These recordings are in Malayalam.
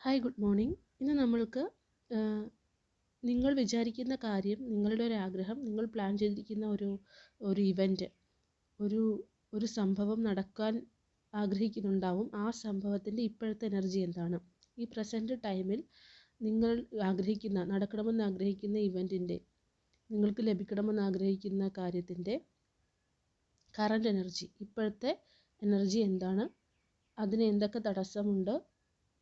ഹായ് ഗുഡ് മോർണിംഗ് ഇന്ന് നമ്മൾക്ക് നിങ്ങൾ വിചാരിക്കുന്ന കാര്യം നിങ്ങളുടെ ഒരു ആഗ്രഹം നിങ്ങൾ പ്ലാൻ ചെയ്തിരിക്കുന്ന ഒരു ഒരു ഇവന്റ് ഒരു ഒരു സംഭവം നടക്കാൻ ആഗ്രഹിക്കുന്നുണ്ടാവും. ആ സംഭവത്തിന്റെ ഇപ്പോഴത്തെ എനർജി എന്താണ്? ഈ പ്രസന്റ് ടൈമിൽ നിങ്ങൾ ആഗ്രഹിക്കുന്ന നടക്കണമെന്ന് ആഗ്രഹിക്കുന്ന ഇവന്റിന്റെ നിങ്ങൾക്ക് ലഭിക്കണമെന്ന് ആഗ്രഹിക്കുന്ന കാര്യത്തിന്റെ കറന്റ് എനർജി ഇപ്പോഴത്തെ എനർജി എന്താണ്? അതിന് എന്തൊക്കെ തടസ്സമുണ്ട്?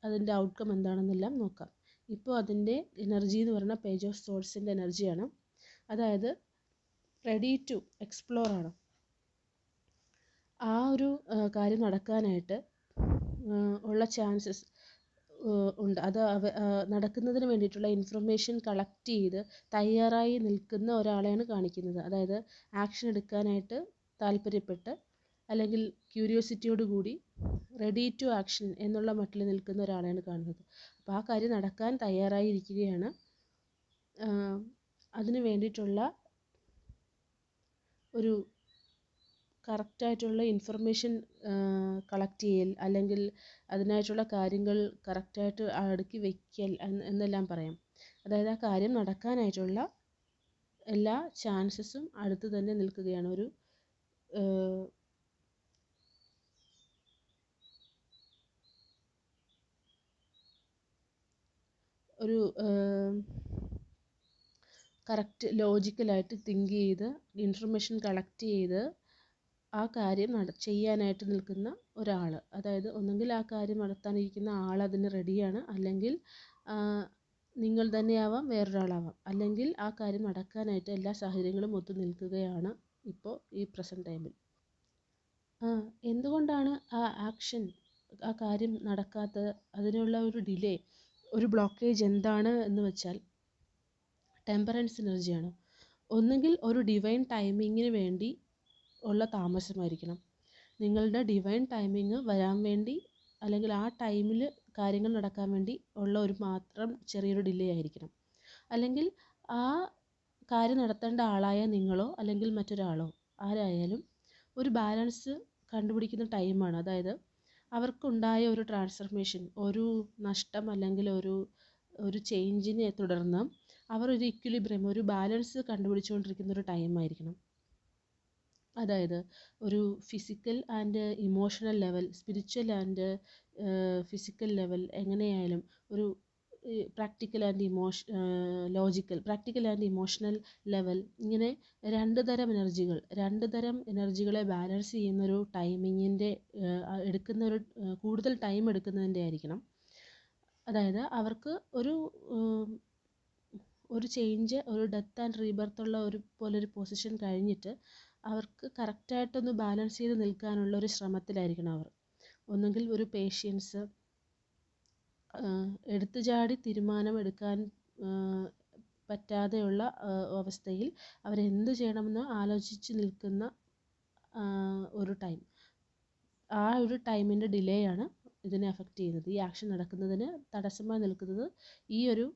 അതിന്റെ ഔട്ട്കം എന്താണെന്നെല്ലാം നോക്കാം. ഇപ്പോൾ അതിന്റെ എനർജി എന്ന് പറഞ്ഞാൽ പേജ് ഓഫ് സോഴ്സിന്റെ എനർജിയാണ് അതായത് റെഡി ടു എക്സ്പ്ലോർ ആണ്. ആ ഒരു കാര്യം നടക്കാനായിട്ട് ഉള്ള ചാൻസസ് ഉണ്ട്. അത് നടക്കുന്നതിന് വേണ്ടിയിട്ടുള്ള ഇൻഫർമേഷൻ കളക്ട് ചെയ്ത് തയ്യാറായി നിൽക്കുന്ന ഒരാളെയാണ് കാണിക്കുന്നത്. അതായത് ആക്ഷൻ എടുക്കാനായിട്ട് താല്പര്യപ്പെട്ട് അല്ലെങ്കിൽ ക്യൂരിയോസിറ്റിയോട് കൂടി റെഡി ടു ആക്ഷൻ എന്നുള്ള മട്ടിൽ നിൽക്കുന്ന ഒരാളെയാണ് കാണുന്നത്. അപ്പോൾ ആ കാര്യം നടക്കാൻ തയ്യാറായി ഇരിക്കുകയാണ് അതിന് വേണ്ടിയിട്ടുള്ള ഒരു കറക്റ്റായിട്ടുള്ള ഇൻഫർമേഷൻ കളക്ട് ചെയ്യൽ അല്ലെങ്കിൽ അതിനായിട്ടുള്ള കാര്യങ്ങൾ കറക്റ്റായിട്ട് അടുക്കി വയ്ക്കൽ എന്നെല്ലാം പറയാം. അതായത് ആ കാര്യം നടക്കാനായിട്ടുള്ള എല്ലാ ചാൻസസും അടുത്ത് തന്നെ നിൽക്കുകയാണ് ഒരു ഒരു കറക്റ്റ് ലോജിക്കലായിട്ട് തിങ്ക് ചെയ്ത് ഇൻഫർമേഷൻ കളക്ട് ചെയ്ത് ആ കാര്യം നട ചെയ്യാനായിട്ട് നിൽക്കുന്ന ഒരാൾ അതായത് ഒന്നുകിൽ ആ കാര്യം നടത്താനിരിക്കുന്ന ആൾ അതിന് റെഡിയാണ് അല്ലെങ്കിൽ നിങ്ങൾ തന്നെയാവാം വേറൊരാളാവാം. അല്ലെങ്കിൽ ആ കാര്യം നടക്കാനായിട്ട് എല്ലാ സാഹചര്യങ്ങളും ഒത്തു നിൽക്കുകയാണ് ഇപ്പോൾ ഈ പ്രസന്റ് ടൈമിൽ എന്തുകൊണ്ടാണ് ആ ആക്ഷൻ ആ കാര്യം നടക്കാത്തത്? അതിനുള്ള ഒരു ഡിലേ ഒരു ബ്ലോക്കേജ് എന്താണ് എന്ന് വെച്ചാൽ ടെമ്പറൻസ് എനർജിയാണ് ഒന്നുകിൽ ഒരു ഡിവൈൻ ടൈമിങ്ങിന് വേണ്ടി ഉള്ള താമസമായിരിക്കണം. നിങ്ങളുടെ ഡിവൈൻ ടൈമിങ് വരാൻ വേണ്ടി അല്ലെങ്കിൽ ആ ടൈമിൽ കാര്യങ്ങൾ നടക്കാൻ വേണ്ടി ഉള്ള ഒരു മാത്രം ചെറിയൊരു ഡിലേ ആയിരിക്കണം. അല്ലെങ്കിൽ ആ കാര്യം നടത്തേണ്ട ആളായ നിങ്ങളോ അല്ലെങ്കിൽ മറ്റൊരാളോ ആരായാലും ഒരു ബാലൻസ് കണ്ടുപിടിക്കുന്ന ടൈമാണ് അതായത് അവർക്കുണ്ടായ ഒരു ട്രാൻസ്ഫർമേഷൻ ഒരു നഷ്ടം അല്ലെങ്കിൽ ഒരു ഒരു ചേഞ്ചിനെ തുടർന്ന് അവർ ഒരു ഇക്വിലിബ്രിയം ഒരു ബാലൻസ് കണ്ടുപിടിച്ചുകൊണ്ടിരിക്കുന്ന ഒരു ടൈം ആയിരിക്കണം. അതായത് ഒരു physical and emotional level spiritual and physical level എങ്ങനെയായാലും ഒരു practical and ഇമോഷ logical practical and emotional level ഇങ്ങനെ രണ്ട് തരം എനർജികൾ രണ്ട് തരം എനർജികളെ ബാലൻസ് ചെയ്യുന്ന ഒരു ടൈമിങ്ങിന്റെ എടുക്കുന്ന ഒരു കൂടുതൽ ടൈം എടുക്കുന്നതിന്റെ ആയിരിക്കണം. അതായത് അവർക്ക് ഒരു ഒരു ചേഞ്ച് ഒരു ഡെത്ത് ആൻഡ് റീബർത്ത് ഉള്ള ഒരു പോലെ ഒരു പൊസിഷൻ കഴിഞ്ഞിട്ട് അവർക്ക് കറക്റ്റായിട്ടൊന്ന് ബാലൻസ് ചെയ്ത് നിൽക്കാനുള്ള ഒരു ശ്രമത്തിലായിരിക്കണം അവർ. ഒന്നുകിൽ ഒരു പേഷ്യൻസ് എടുത്തു ചാടി തീരുമാനമെടുക്കാൻ പറ്റാതെയുള്ള അവസ്ഥയിൽ അവരെന്ത് ചെയ്യണമെന്ന് ആലോചിച്ച് നിൽക്കുന്ന ഒരു ടൈം. ആ ഒരു ടൈമിന്റെ ഡിലേ ആണ് ഇതിനെ എഫക്റ്റ് ചെയ്യുന്നത്. ഈ ആക്ഷൻ നടക്കുന്നതിന് തടസ്സമായി നിൽക്കുന്നത് ഈ ഒരു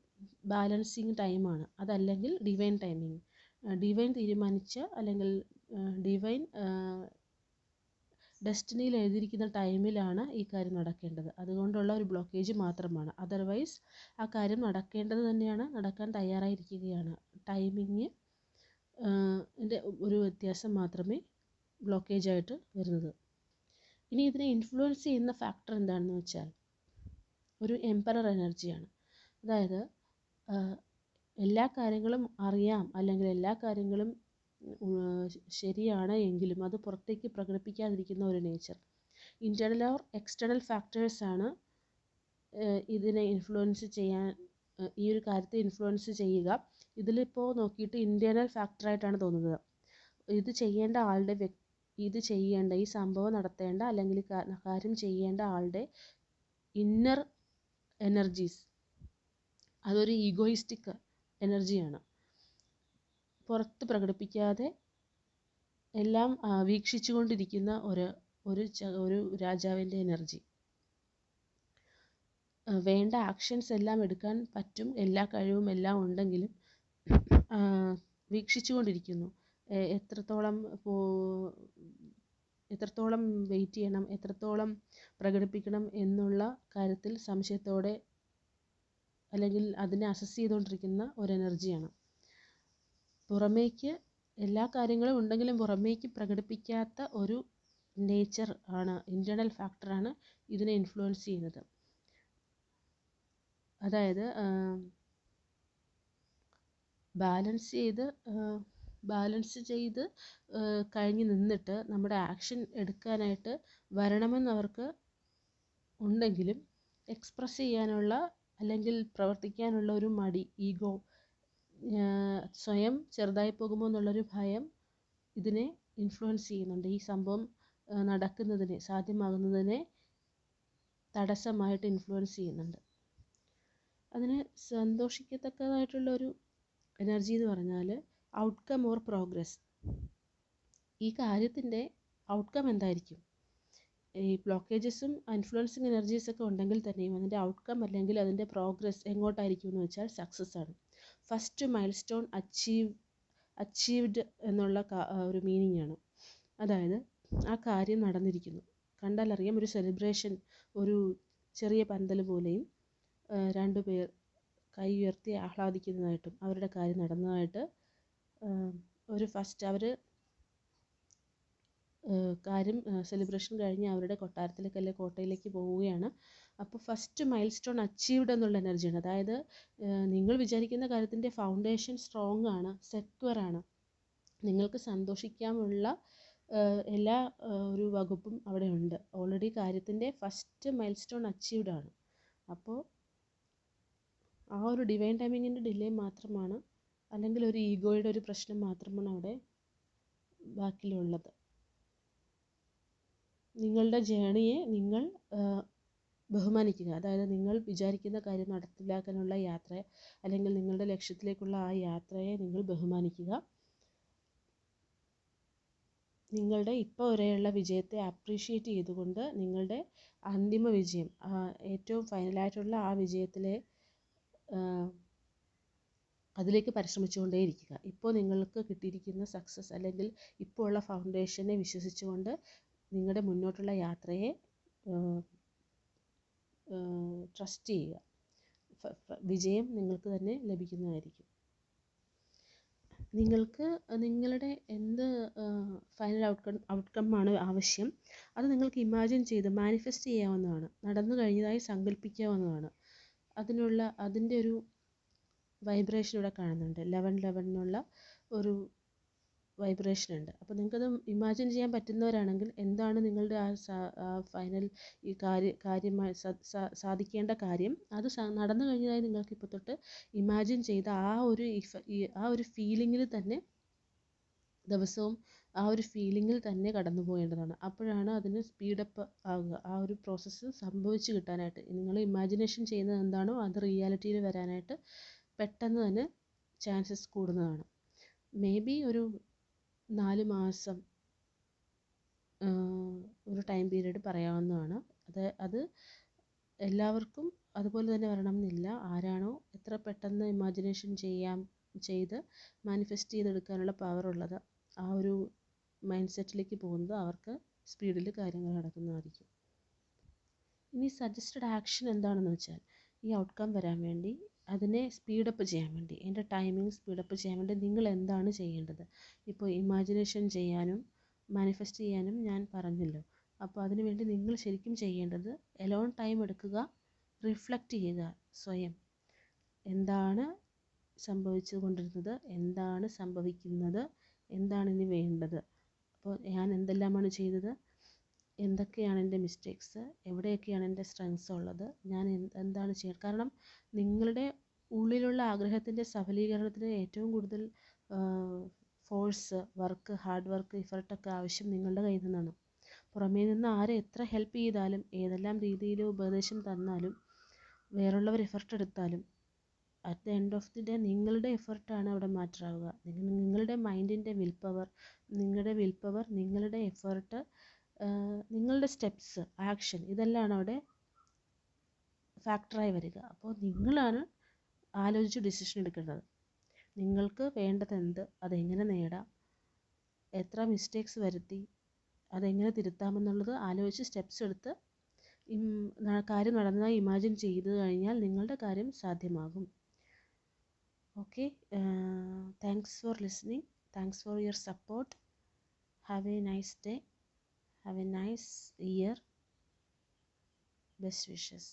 ബാലൻസിങ് ടൈമാണ്. അതല്ലെങ്കിൽ ഡിവൈൻ ടൈമിങ്. ഡിവൈൻ തീരുമാനിച്ച അല്ലെങ്കിൽ ഡിവൈൻ ഡെസ്റ്റിനിയിൽ എഴുതിയിരിക്കുന്ന ടൈമിലാണ് ഈ കാര്യം നടക്കേണ്ടത്. അതുകൊണ്ടുള്ള ഒരു ബ്ലോക്കേജ് മാത്രമാണ്. അതർവൈസ് ആ കാര്യം നടക്കേണ്ടത് തന്നെയാണ്. നടക്കാൻ തയ്യാറായിരിക്കുകയാണ്. ടൈമിങ് ന്റെ ഒരു വ്യത്യാസം മാത്രമേ ബ്ലോക്കേജ് ആയിട്ട് വരുന്നത്. ഇനി ഇതിനെ ഇൻഫ്ലുവൻസ് ചെയ്യുന്ന ഫാക്ടർ എന്താണെന്ന് വെച്ചാൽ ഒരു എംപറർ എനർജിയാണ് അതായത് എല്ലാ കാര്യങ്ങളും അറിയാം അല്ലെങ്കിൽ എല്ലാ കാര്യങ്ങളും ശരിയാണ് എങ്കിലും അത് പുറത്തേക്ക് പ്രകടിപ്പിക്കാതിരിക്കുന്ന ഒരു നേച്ചർ ഇന്റേർണൽ ഓർ എക്സ്റ്റേണൽ ഫാക്ടേഴ്സാണ് ഇതിനെ ഇൻഫ്ലുവൻസ് ചെയ്യാൻ ഈ ഒരു കാര്യത്തെ ഇൻഫ്ലുവൻസ് ചെയ്യുക. ഇതിലിപ്പോൾ നോക്കിയിട്ട് ഇന്റേർണൽ ഫാക്ടറായിട്ടാണ് തോന്നുന്നത്. ഇത് ചെയ്യേണ്ട ആളുടെ വ്യക്തി ഇത് ചെയ്യേണ്ട ഈ സംഭവം നടത്തേണ്ട അല്ലെങ്കിൽ കാര്യം ചെയ്യേണ്ട ആളുടെ ഇന്നർ എനർജീസ് അതൊരു ഈഗോയിസ്റ്റിക് എനർജിയാണ് പുറത്ത് പ്രകടിപ്പിക്കാതെ എല്ലാം വീക്ഷിച്ചു കൊണ്ടിരിക്കുന്ന ഒരു ഒരു ഒരു രാജാവിന്റെ എനർജി. വേണ്ട ആക്ഷൻസ് എല്ലാം എടുക്കാൻ പറ്റും. എല്ലാ കഴിവും എല്ലാം ഉണ്ടെങ്കിലും വീക്ഷിച്ചു കൊണ്ടിരിക്കുന്നു എത്രത്തോളം എത്രത്തോളം വെയിറ്റ് ചെയ്യണം എത്രത്തോളം പ്രകടിപ്പിക്കണം എന്നുള്ള കാര്യത്തിൽ സംശയത്തോടെ അല്ലെങ്കിൽ അതിനെ അസസ് ചെയ്തുകൊണ്ടിരിക്കുന്ന ഒരു എനർജിയാണ് പുറമേക്ക് എല്ലാ കാര്യങ്ങളും ഉണ്ടെങ്കിലും പുറമേക്ക് പ്രകടിപ്പിക്കാത്ത ഒരു നേച്ചർ ആണ് ഇന്റേർണൽ ഫാക്ടറാണ് ഇതിനെ ഇൻഫ്ലുവൻസ് ചെയ്യുന്നത്. അതായത് ബാലൻസ് ചെയ്ത് ബാലൻസ് ചെയ്ത് കഴിഞ്ഞ് നിന്നിട്ട് നമ്മുടെ ആക്ഷൻ എടുക്കാനായിട്ട് വരണമെന്നവർക്ക് ഉണ്ടെങ്കിലും എക്സ്പ്രസ് ചെയ്യാനുള്ള അല്ലെങ്കിൽ പ്രവർത്തിക്കാനുള്ള ഒരു മടി ഈഗോ സ്വയം ചെറുതായി പോകുമോ എന്നുള്ളൊരു ഭയം ഇതിനെ ഇൻഫ്ലുവൻസ് ചെയ്യുന്നുണ്ട്. ഈ സംഭവം നടക്കുന്നതിനെ സാധ്യമാകുന്നതിനെ തടസ്സമായിട്ട് ഇൻഫ്ലുവൻസ് ചെയ്യുന്നുണ്ട്. അതിന് സന്തോഷിക്കത്തക്കതായിട്ടുള്ള ഒരു എനർജി എന്ന് പറഞ്ഞാൽ ഔട്ട്കം ഓർ പ്രോഗ്രസ് ഈ കാര്യത്തിന്റെ ഔട്ട്കം എന്തായിരിക്കും? ഈ ബ്ലോക്കേജസും ഇൻഫ്ലുവൻസിങ് എനർജീസൊക്കെ ഉണ്ടെങ്കിൽ തന്നെയും അതിന്റെ ഔട്ട്കം അല്ലെങ്കിൽ അതിന്റെ പ്രോഗ്രസ് എങ്ങോട്ടായിരിക്കും എന്ന് വെച്ചാൽ സക്സസ് ആണ്. First milestone achieve achieved എന്നുള്ള ഒരു മീനിങ് ആണ്. അതായത് ആ കാര്യം നടന്നിരിക്കുന്നു. കണ്ടാലറിയാം ഒരു സെലിബ്രേഷൻ ഒരു ചെറിയ പന്തൽ പോലെയും രണ്ടു പേർ കൈ ഉയർത്തി ആഹ്ലാദിക്കുന്നതായിട്ടും അവരുടെ കാര്യം നടന്നതായിട്ട് ഒരു ഫസ്റ്റ് അവർ കാര്യം സെലിബ്രേഷൻ കഴിഞ്ഞ് അവരുടെ കൊട്ടാരത്തിലേക്ക് അല്ലെങ്കിൽ കോട്ടയിലേക്ക് പോവുകയാണ്. അപ്പോൾ ഫസ്റ്റ് മൈൽ സ്റ്റോൺ അച്ചീവ്ഡ് എന്നുള്ള എനർജിയാണ് അതായത് നിങ്ങൾ വിചാരിക്കുന്ന കാര്യത്തിന്റെ ഫൗണ്ടേഷൻ സ്ട്രോങ് ആണ് സെക്യൂർ ആണ്. നിങ്ങൾക്ക് സന്തോഷിക്കാനുള്ള എല്ലാ ഒരു വകുപ്പും അവിടെ ഉണ്ട്. ഓൾറെഡി കാര്യത്തിന്റെ ഫസ്റ്റ് മൈൽ സ്റ്റോൺ അച്ചീവ്ഡ് ആണ്. അപ്പോൾ ആ ഒരു ഡിവൈൻ ടൈമിങ്ങിന്റെ ഡിലേ മാത്രമാണ് അല്ലെങ്കിൽ ഒരു ഈഗോയുടെ ഒരു പ്രശ്നം മാത്രമാണ് അവിടെ ബാക്കിയുള്ളത് നിങ്ങളുടെ ജേണിയെ നിങ്ങൾ ബഹുമാനിക്കുക. അതായത് നിങ്ങൾ വിചാരിക്കുന്ന കാര്യം നടപ്പിലാക്കാനുള്ള യാത്ര അല്ലെങ്കിൽ നിങ്ങളുടെ ലക്ഷ്യത്തിലേക്കുള്ള ആ യാത്രയെ നിങ്ങൾ ബഹുമാനിക്കുക. നിങ്ങളുടെ ഇപ്പോൾ വരെയുള്ള വിജയത്തെ അപ്രീഷിയേറ്റ് ചെയ്തുകൊണ്ട് നിങ്ങളുടെ അന്തിമ വിജയം ഏറ്റവും ഫൈനലായിട്ടുള്ള ആ വിജയത്തിലെ അതിലേക്ക് പരിശ്രമിച്ചുകൊണ്ടേയിരിക്കുക. ഇപ്പോൾ നിങ്ങൾക്ക് കിട്ടിയിരിക്കുന്ന സക്സസ് അല്ലെങ്കിൽ ഇപ്പോൾ ഉള്ള ഫൗണ്ടേഷനെ വിശ്വസിച്ചുകൊണ്ട് നിങ്ങളുടെ മുന്നോട്ടുള്ള യാത്രയെ ട്രസ്റ്റ് ചെയ്യുക. വിജയം നിങ്ങൾക്ക് തന്നെ ലഭിക്കുന്നതായിരിക്കും. നിങ്ങൾക്ക് നിങ്ങളുടെ എന്ത് ഫൈനൽ ഔട്ട്കം ഔട്ട്കം ആണ് ആവശ്യം അത് നിങ്ങൾക്ക് ഇമാജിൻ ചെയ്ത് മാനിഫെസ്റ്റ് ചെയ്യാവുന്നതാണ്. നടന്നു കഴിഞ്ഞതായി സങ്കല്പിക്കാവുന്നതാണ് അതിനുള്ള അതിന്റെ ഒരു വൈബ്രേഷൻ ഇവിടെ കാണുന്നുണ്ട്. ലെവൻ ലെവൻ എന്നുള്ള ഒരു വൈബ്രേഷൻ ഉണ്ട്. അപ്പോൾ നിങ്ങൾക്കത് ഇമാജിൻ ചെയ്യാൻ പറ്റുന്നവരാണെങ്കിൽ എന്താണ് നിങ്ങളുടെ ആ ഫൈനൽ ഈ കാര്യ കാര്യമായി സാധിക്കേണ്ട കാര്യം? അത് നടന്നു കഴിഞ്ഞതായി നിങ്ങൾക്ക് ഇപ്പോൾ തൊട്ട് ഇമാജിൻ ചെയ്ത ആ ഒരു ആ ഒരു ഫീലിങ്ങിൽ തന്നെ ദിവസവും ആ ഒരു ഫീലിങ്ങിൽ തന്നെ കടന്നു പോകേണ്ടതാണ്. അപ്പോഴാണ് അതിന് സ്പീഡപ്പ് ആകുക ആ ഒരു പ്രോസസ്സ് സംഭവിച്ച് കിട്ടാനായിട്ട്. നിങ്ങൾ ഇമാജിനേഷൻ ചെയ്യുന്നത് എന്താണോ അത് റിയാലിറ്റിയിൽ വരാനായിട്ട് പെട്ടെന്ന് തന്നെ ചാൻസസ് കൂടുന്നതാണ്. മേ ബി ഒരു നാല് മാസം ഒരു ടൈം പീരീഡ് പറയാവുന്നതാണ്. അത് അത് എല്ലാവർക്കും അതുപോലെ തന്നെ വരണം എന്നില്ല ആരാണോ എത്ര പെട്ടെന്ന് ഇമാജിനേഷൻ ചെയ്യാം ചെയ്ത് മാനിഫെസ്റ്റ് ചെയ്തെടുക്കാനുള്ള ഉള്ളത് ആ ഒരു മൈൻഡ് സെറ്റിലേക്ക് പോകുന്നത് അവർക്ക് സ്പീഡിൽ കാര്യങ്ങൾ നടക്കുന്നതായിരിക്കും. ഇനി സജസ്റ്റഡ് ആക്ഷൻ എന്താണെന്ന് വെച്ചാൽ ഈ ഔട്ട്കം വരാൻ വേണ്ടി അതിനെ സ്പീഡപ്പ് ചെയ്യാൻ വേണ്ടി എന്റെ ടൈമിംഗ് സ്പീഡപ്പ് ചെയ്യാൻ വേണ്ടി നിങ്ങൾ എന്താണ് ചെയ്യേണ്ടത്? ഇപ്പോൾ ഇമാജിനേഷൻ ചെയ്യാനും മാനിഫെസ്റ്റ് ചെയ്യാനും ഞാൻ പറഞ്ഞല്ലോ. അപ്പോൾ അതിനു വേണ്ടി നിങ്ങൾ ശരിക്കും ചെയ്യേണ്ടത് എലോൺ ടൈം എടുക്കുക റിഫ്ലക്റ്റ് ചെയ്യുക സ്വയം. എന്താണ് സംഭവിച്ചു കൊണ്ടിരുന്നത് എന്താണ് സംഭവിക്കുന്നത്? എന്താണ് ഇനി വേണ്ടത്? അപ്പോൾ ഞാൻ എന്തെല്ലാമാണ് ചെയ്തത്? എന്തൊക്കെയാണ് എന്റെ മിസ്റ്റേക്സ് എവിടെയൊക്കെയാണ് എന്റെ സ്ട്രെങ്ത്സ് ഉള്ളത്? ഞാൻ എന്താണ് ചെയ്യുക കാരണം നിങ്ങളുടെ ഉള്ളിലുള്ള ആഗ്രഹത്തിന്റെ സഫലീകരണത്തിന് ഏറ്റവും കൂടുതൽ ഫോഴ്സ് വർക്ക് ഹാർഡ് വർക്ക് ഇഫർട്ടൊക്കെ ആവശ്യം നിങ്ങളുടെ കയ്യിൽ നിന്നാണ്. പുറമേ നിന്ന് ആരെ എത്ര ഹെൽപ്പ് ചെയ്താലും ഏതെല്ലാം രീതിയിൽ ഉപദേശം തന്നാലും വേറുള്ളവർ എഫർട്ട് എടുത്താലും at the end of the day നിങ്ങളുടെ എഫർട്ടാണ് അവിടെ മാറ്ററാവുക നിങ്ങളുടെ മൈൻഡിന്റെ വിൽ പവർ നിങ്ങളുടെ വിൽ പവർ നിങ്ങളുടെ എഫർട്ട് നിങ്ങളുടെ സ്റ്റെപ്സ് ആക്ഷൻ ഇതെല്ലാം അവിടെ ഫാക്ടറായി വരിക. അപ്പോൾ നിങ്ങളാണ് ആലോചിച്ച് ഡിസിഷൻ എടുക്കേണ്ടത്. നിങ്ങൾക്ക് വേണ്ടത് എന്ത് അതെങ്ങനെ നേടാം എത്ര മിസ്റ്റേക്സ് വരുത്തി അതെങ്ങനെ തിരുത്താമെന്നുള്ളത് ആലോചിച്ച് സ്റ്റെപ്സ് എടുത്ത് കാര്യം നടന്നതായി ഇമാജിൻ ചെയ്ത് കഴിഞ്ഞാൽ നിങ്ങളുടെ കാര്യം സാധ്യമാകും. Okay thanks for listening thanks for your support have a nice day have a nice year best wishes